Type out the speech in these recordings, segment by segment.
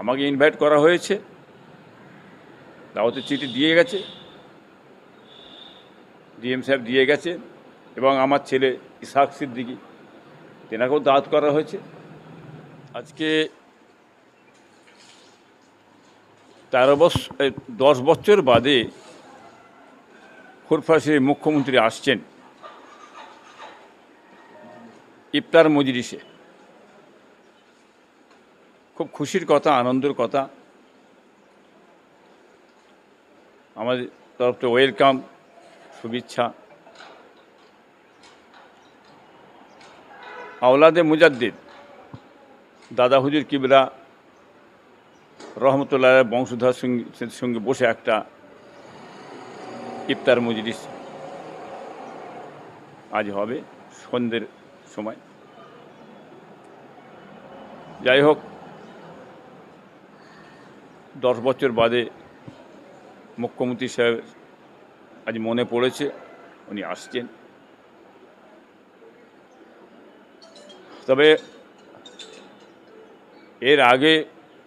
আমাকে ইনভাইট করা হয়েছে। দাওয়াতের চিঠি দিয়ে গেছে। ডিএম সাহেব দিয়ে গেছে এবং আমার ছেলে ইসাক সিদ্দিকি, তেনাকেও দাওয়াত করা হয়েছে। আজকে তেরো বছর দশ বছর বাদে খুরফাসির মুখ্যমন্ত্রী আসছেন। ইফতার মজলিসে। খুব খুশির কথা, আনন্দের কথা। আমাদের তরফ থেকে ওয়েলকাম, শুভেচ্ছা। আওলাদে মুজাদ্দিদ, দাদা হুজুর কিবরা রহমতুল্লাহ বংশধর সঙ্গে সঙ্গে বসে একটা ইফতার মজলিস আজ হবে সন্ধ্যের সময়। যাই হোক দশ বছর বাদে মুখ্যমন্ত্রী সাহেব আজ মনে পড়েছে, উনি আসছেন। তবে এর আগে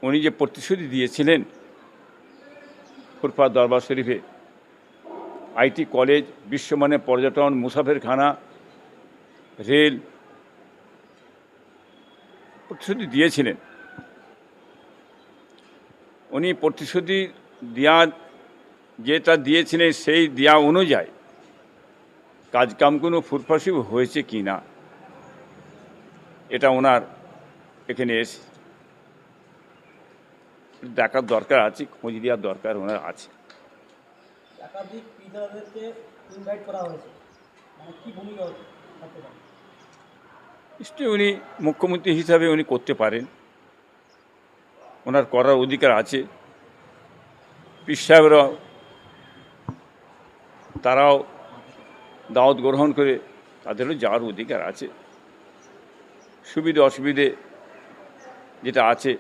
উনি যে প্রতিশ্রুতি দিয়েছিলেন ফুরফা দরবার শরীফে, আইটি কলেজ, বিশ্বমানের পর্যটন, মুসাফেরখানা, রেল, প্রতিশ্রুতি দিয়েছিলেন। উনি প্রতিশ্রুতি দেওয়া যেটা দিয়েছিলেন সেই দেওয়া অনুযায়ী কাজকাম কোনো ফুরফাসি হয়েছে কি না এটা ওনার এখানে এসে দেখার দরকার আছে খোঁজ দেওয়ার দরকার ওনার আছে। মানে নিশ্চয়ই উনি মুখ্যমন্ত্রী হিসাবে উনি করতে পারেন। ওনার করার অধিকার আছে। পীর সাহেবরাও তারাও দাওয়াত গ্রহণ করে তাদেরও যাওয়ার অধিকার আছে। সুবিধে অসুবিধে যেটা আছে,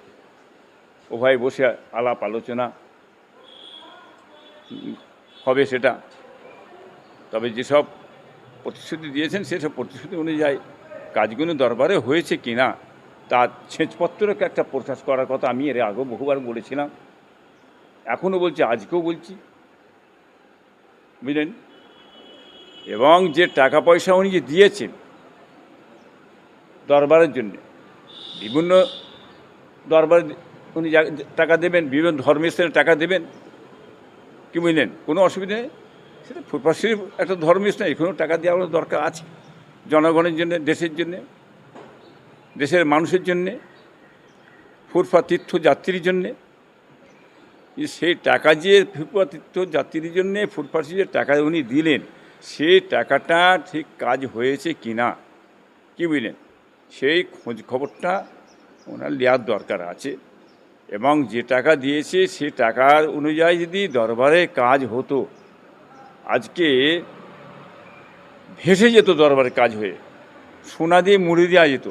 উভয় বসে আলাপ আলোচনা হবে সেটা। তবে যেসব প্রতিশ্রুতি দিয়েছেন, সেসব প্রতিশ্রুতি অনুযায়ী কাজগুলো দরবারে হয়েছে কি না তার ছেঁচপত্রকে একটা প্রকাশ করার কথা আমি এর আগেও বহুবার বলেছিলাম। এখনও বলছি, আজকেও বলছি। বুঝলেন? এবং যে টাকা পয়সা উনি যে দিয়েছেন দরবারের জন্য, বিভিন্ন দরবারে উনি টাকা দেবেন, বিভিন্ন ধর্মের স্থানে টাকা দেবেন, কি বুঝলেন? কোনো অসুবিধা নেই। সেটা ফুটপাথ শরীফ একটা ধর্মস্থান এখানেও টাকা দেওয়ার দরকার আছে। জনগণের জন্য, দেশের জন্যে। দেশের মানুষের জন্যে, ফুরফা তীর্থযাত্রীর জন্যে সেই টাকা যে ফুরফা তীর্থযাত্রীর জন্যে ফুরফাসি যে টাকা উনি দিলেন সেই টাকাটা ঠিক কাজ হয়েছে কি না কী বুঝলেন? সেই খোঁজ খবরটা ওনার নেওয়ার দরকার আছে এবং যে টাকা দিয়েছে সে টাকার অনুযায়ী যদি দরবারে কাজ হতো, আজকে ভেসে যেত দরবারে কাজ হয়ে, সোনা দিয়ে মুড়ি দেওয়া যেত।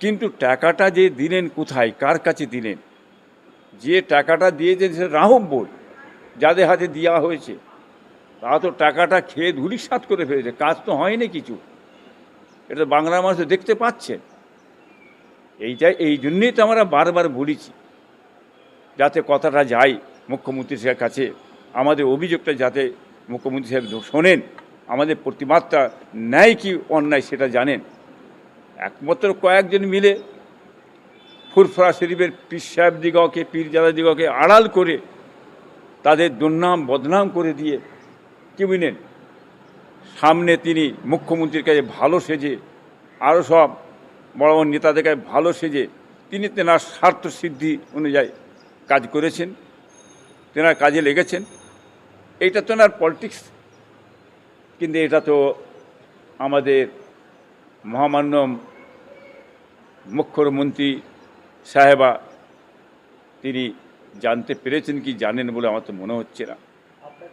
কিন্তু টাকাটা যে দিলেন কোথায়? কার কাছে দিলেন? যে টাকাটা দিয়েছেন সে রাহব বই যাদের হাতে দেওয়া হয়েছে। তারা তো টাকাটা খেয়ে ধুলিসাৎ করে ফেলেছে, কাজ তো হয়নি কিছু। এটা বাংলা মানুষ দেখতে পাচ্ছেন এইটাই, এই জন্যেই তো আমরা বারবার বলেছি, যাতে কথাটা যায় মুখ্যমন্ত্রী সাহেবের কাছে। আমাদের অভিযোগটা যাতে মুখ্যমন্ত্রী সাহেব শোনেন, আমাদের প্রতিবাদটা ন্যায় কি অন্যায় সেটা জানেন। একমাত্র কয়েকজন মিলে ফুরফরা শরীফের পীর সাহেব দিগকে পীরজাদা দিগকে আড়াল করে তাদের দুর্নাম, বদনাম করে দিয়ে কি বুঝলেন? সামনে তিনি মুখ্যমন্ত্রীর কাছে ভালো সেজে আরও সব বড় বড় নেতাদের কাছে ভালো সেজে তিনি তেনার স্বার্থ সিদ্ধি অনুযায়ী কাজ করেছেন, তেনার কাজে লেগেছেন। এইটা তো না পলিটিক্স কিন্তু এটা তো আমাদের মহামান্য মুখ্যমন্ত্রী সাহেবা, তিনি জানতে পেরেছেন কি জানেন বলে আমার তো মনে হচ্ছে না।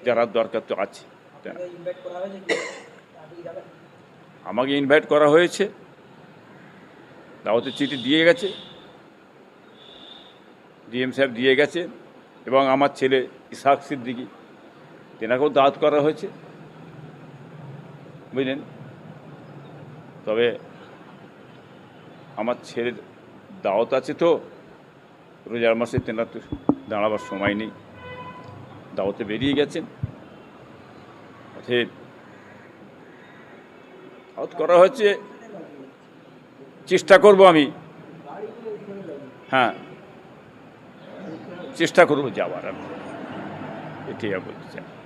জানার দরকার তো আছে। আমাকে ইনভাইট করা হয়েছে। দাওয়াতের চিঠি দিয়ে গেছে। ডিএম সাহেব দিয়ে গেছে এবং আমার ছেলে ইসাক সিদ্দিকি, তেনাকেও দাওয়াত করা হয়েছে। বুঝলেন? তবে আমার ছেলের দাওয়াত আছে তো, রোজার মাসে তেনার তো দাঁড়াবার সময় নেই। দাওয়াতে বেরিয়ে গেছেন। অতএব দাওয়াত করা হচ্ছে চেষ্টা করব আমি। হ্যাঁ চেষ্টা করব যাওয়ার আমি। এটাই বলতে চাই।